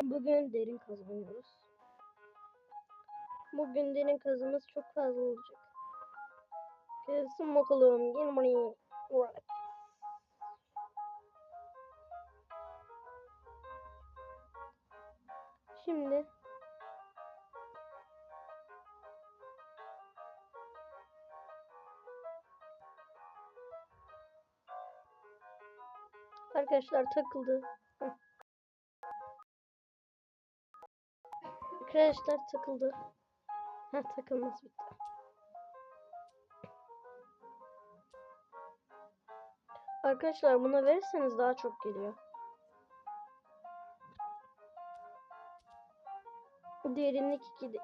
Bugün derin kazanıyoruz. Bugün derin kazımız çok fazla olacak. Kesin bakalım. Gel buraya. Şimdi Arkadaşlar takıldı. Arkadaşlar takıldı. Ha takılması bitti. Arkadaşlar buna verirseniz daha çok geliyor. Derinlik 2'de.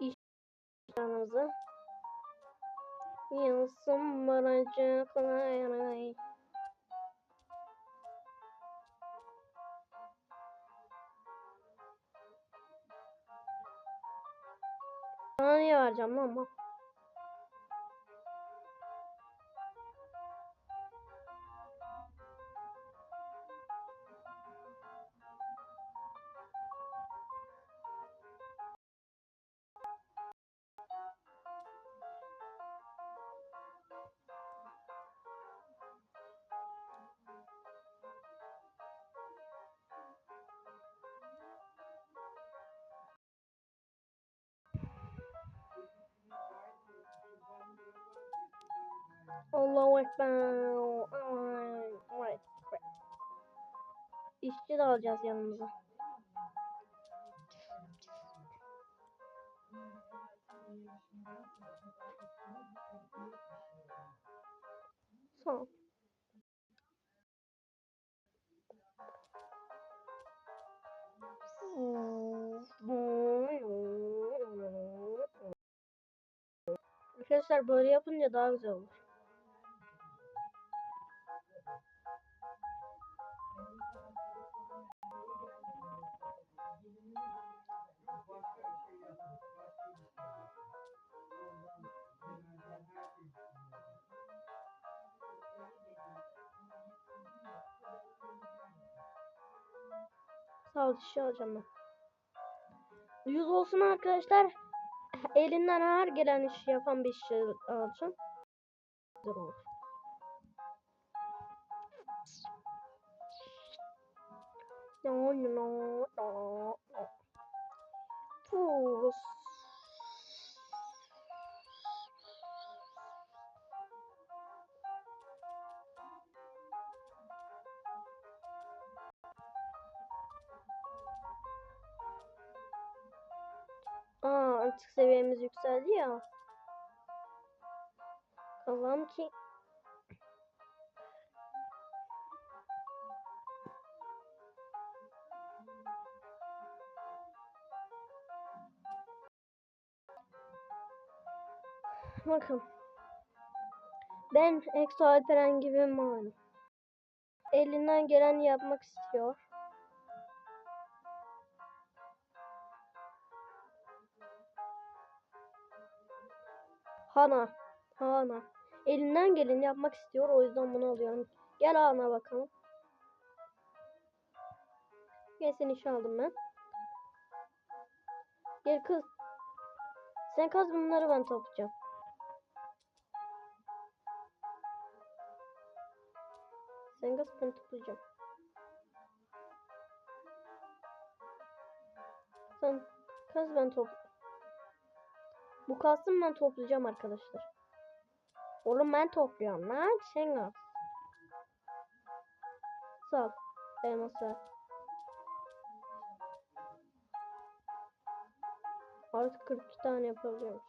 İşlerinizi. Yansın baracaklar. Sana niye vereceğim lan Allahu Ekber. İşçi de alacağız yanımıza. Son. Arkadaşlar böyle yapınca daha güzel olur. Sağ ol kişi alacağım ben. 100 olsun arkadaşlar. Elinden her gelen işi yapan bir işçi alacağım. Güzel olur. No, no, no, no. Pus. Aa artık seviyemiz yükseldi ya. Allah'ım ki Bakın. Ben Exo Alperen gibi malum. Elinden geleni yapmak istiyor. Hana. Hana. Elinden geleni yapmak istiyor. O yüzden bunu alıyorum. Gel Hana bakalım. Gel seni işe aldım ben. Gel kız. Sen kaz bunları ben toplayacağım. Sen kaz ben toplayacağım. Sen kaz ben top. Bu kalsın ben toplayacağım arkadaşlar. Oğlum ben topluyorum lan sen kaz. Sağ ol. Elmas ver. Artık 42 tane yapabiliyormuş.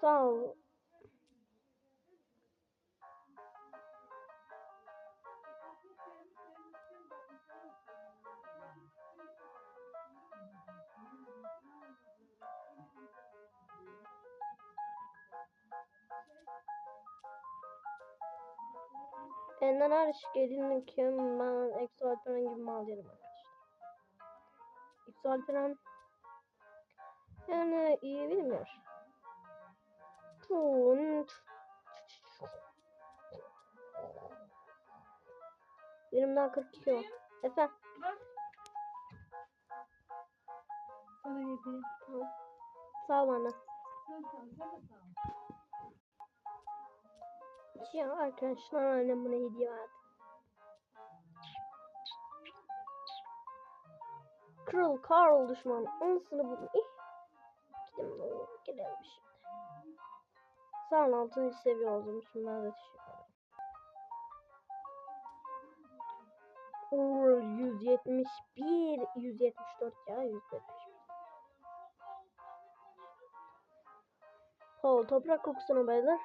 Sağ ol. Benden hariç gelin ki ben Exo Alperen gibi mal yerim arkadaşlar. Exo Alperen yani iyi bilmiyor. Benim daha 42 o. Efe. Sana hediye. Tamam. Sağ ol anne. Sen sağ ol. Sen de sağ ol. Ya arkadaşlar annem bana hediye verdi. Kral Karl düşman. Anasını buldum. İh. Gidelim. Gidelim şimdi. Sağ ol 6. seviye oldum. Ben de teşekkür. Oo, 171 174 ya 171 Paul toprak kokusuna bayılır.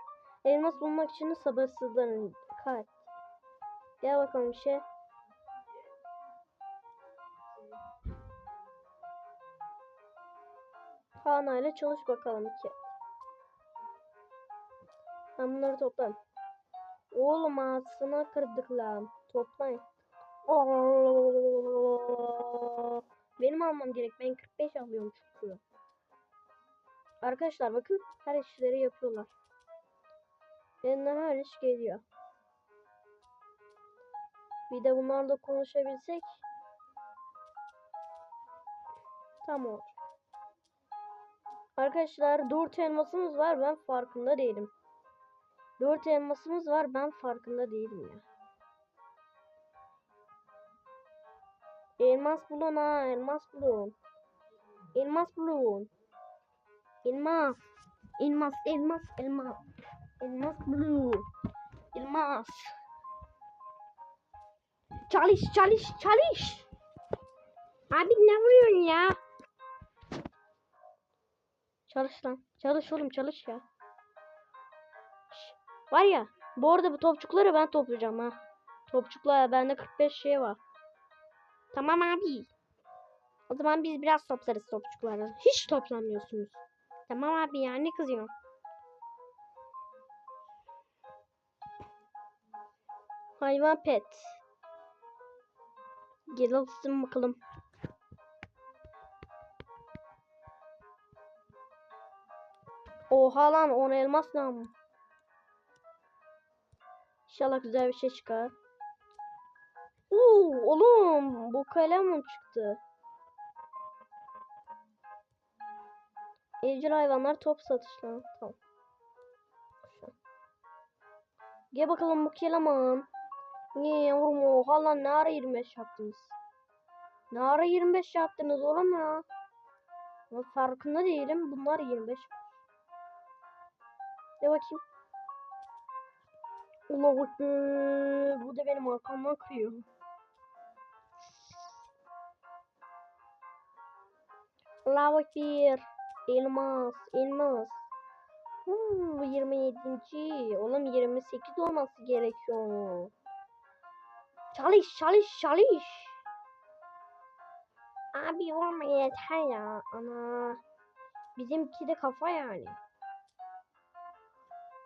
Elmas bulmak için sabırsızlanın. Kalp. Gel bakalım şey. Hana ile çalış bakalım ki. Ben bunları toplarım. Oğlum ağzına kırdık lan. Toplayın. Benim almam gerek. Ben 45 alıyorum çünkü. Arkadaşlar bakın her işleri yapıyorlar. Elinden her iş geliyor. Bir de bunlarla konuşabilsek tam olur. Arkadaşlar 4 elmasımız var ben farkında değilim. 4 elmasımız var ben farkında değilim ya. Elmas bulun ha elmas bulun. Elmas bulun. Elmas. Elmas elmas elmas. Elmas blue. Elmas. Çalış çalış çalış. Abi ne vuruyorsun ya? Çalış lan. Çalış oğlum çalış ya. Var ya. Bu arada bu topçukları ben toplayacağım ha. Topçuklar bende 45 şey var. Tamam abi. O zaman biz biraz toplarız topçukları. Hiç toplamıyorsunuz. Tamam abi ya ne kızıyorsun? Hayvan pet. Gel alsın bakalım. Oha lan 10 elmas ne ama. İnşallah güzel bir şey çıkar. Oo oğlum bu kalem mi çıktı? Evcil hayvanlar top satış lan. Tamam. Gel bakalım bu keleman. Niye yavrum oha lan ne ara 25 yaptınız? Ne ara 25 yaptınız oğlum ya? Ben farkında değilim. Bunlar 25. De bakayım. Allah Ekber. Bu da benim arkamdan kırıyor. Allah Ekber. Elmas, elmas. Hmm, bu 27. Oğlum 28 olması gerekiyor. Çalış, çalış, çalış. Abi vurma yeter ya. Ana. Bizimki de kafa yani.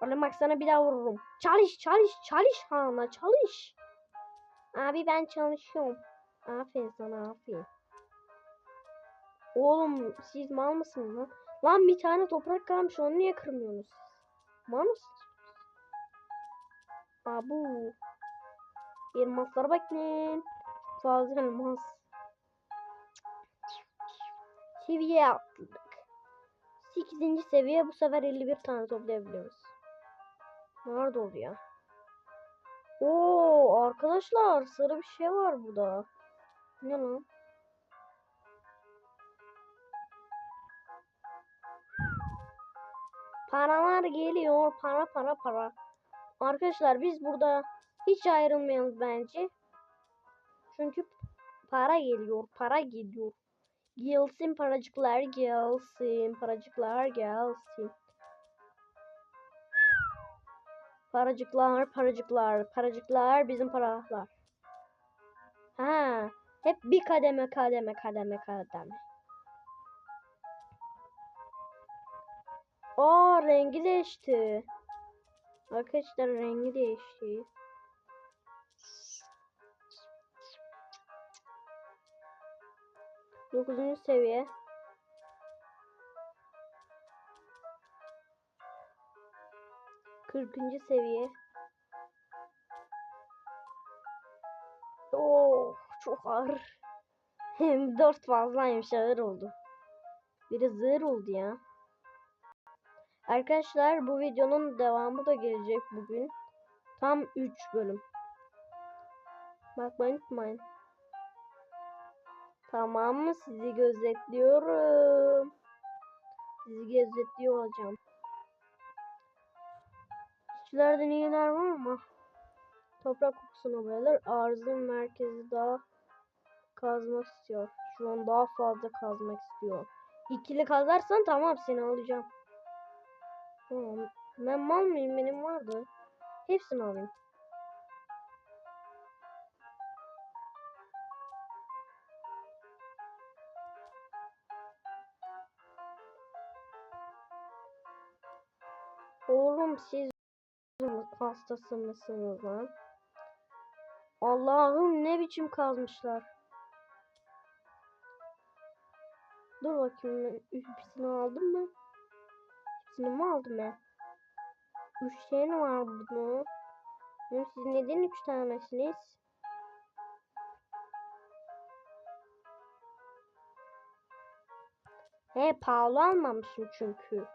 Oğlum bak sana bir daha vururum. Çalış, çalış, çalış Hana, çalış. Abi ben çalışıyorum. Aferin sana, aferin. Oğlum siz mal mısınız lan? Lan bir tane toprak kalmış onu niye kırmıyorsunuz? Mal mısınız? Abu. Elmaslara bakın. Fazla elmas. Seviye atladık. 8. seviye bu sefer 51 tane toplayabiliyoruz. Nerede oldu ya? Oo arkadaşlar sarı bir şey var burada. Ne lan? Paralar geliyor. Para para para. Arkadaşlar biz burada hiç ayrılmayalım bence. Çünkü para geliyor. Para geliyor. Gelsin paracıklar gelsin. Paracıklar gelsin. Paracıklar, paracıklar, paracıklar bizim paralar. Ha, hep bir kademe kademe kademe kademe. Aa rengi değişti. Arkadaşlar rengi değişti. Dokuzuncu seviye. Kırkıncı seviye. çok ağır. Hem dört fazlaymış ağır oldu. Biri zır oldu ya. Arkadaşlar bu videonun devamı da gelecek bugün. Tam 3 bölüm. Bakmayı unutmayın. Tamam mı? Sizi gözetliyorum. Sizi gözetliyor olacağım. İşçilerden iyiler var mı? Toprak kokusuna bayılır. Arzın merkezi daha kazmak istiyor. Şu an daha fazla kazmak istiyor. İkili kazarsan tamam seni alacağım. Tamam. Ben mal mıyım? Benim vardı. Hepsini alayım. Oğlum siz hastası mısınız lan? Allah'ım ne biçim kazmışlar. Dur bakayım ben hepsini aldım mı? Hepsini mi aldım ben? Üç tane var. Oğlum siz neden üç tanesiniz? He pahalı almamışım çünkü.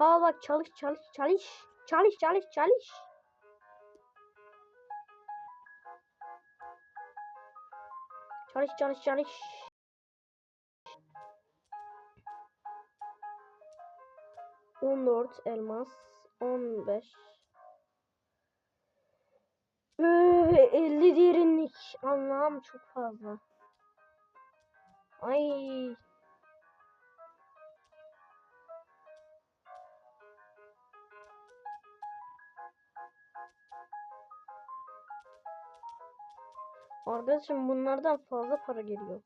Pahalı bak çalış çalış çalış. Çalış çalış çalış. Çalış çalış çalış. On dört elmas. On beş. 50 derinlik. Allah'ım çok fazla. Ay. Arkadaşım bunlardan fazla para geliyor.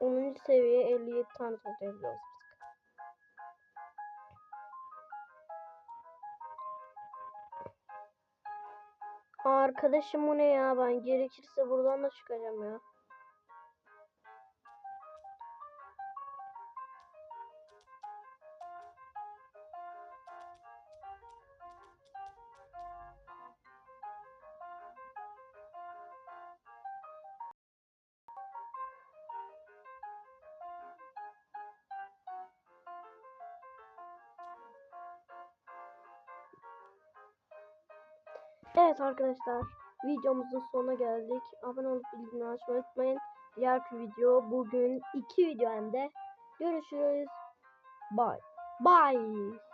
Onuncu seviye 57 tane toplayabiliyoruz. Arkadaşım bu ne ya ben gerekirse buradan da çıkacağım ya. Evet arkadaşlar videomuzun sonuna geldik. Abone olup bildirimleri açmayı unutmayın. Diğer video bugün iki video hem de. Görüşürüz. Bye. Bye.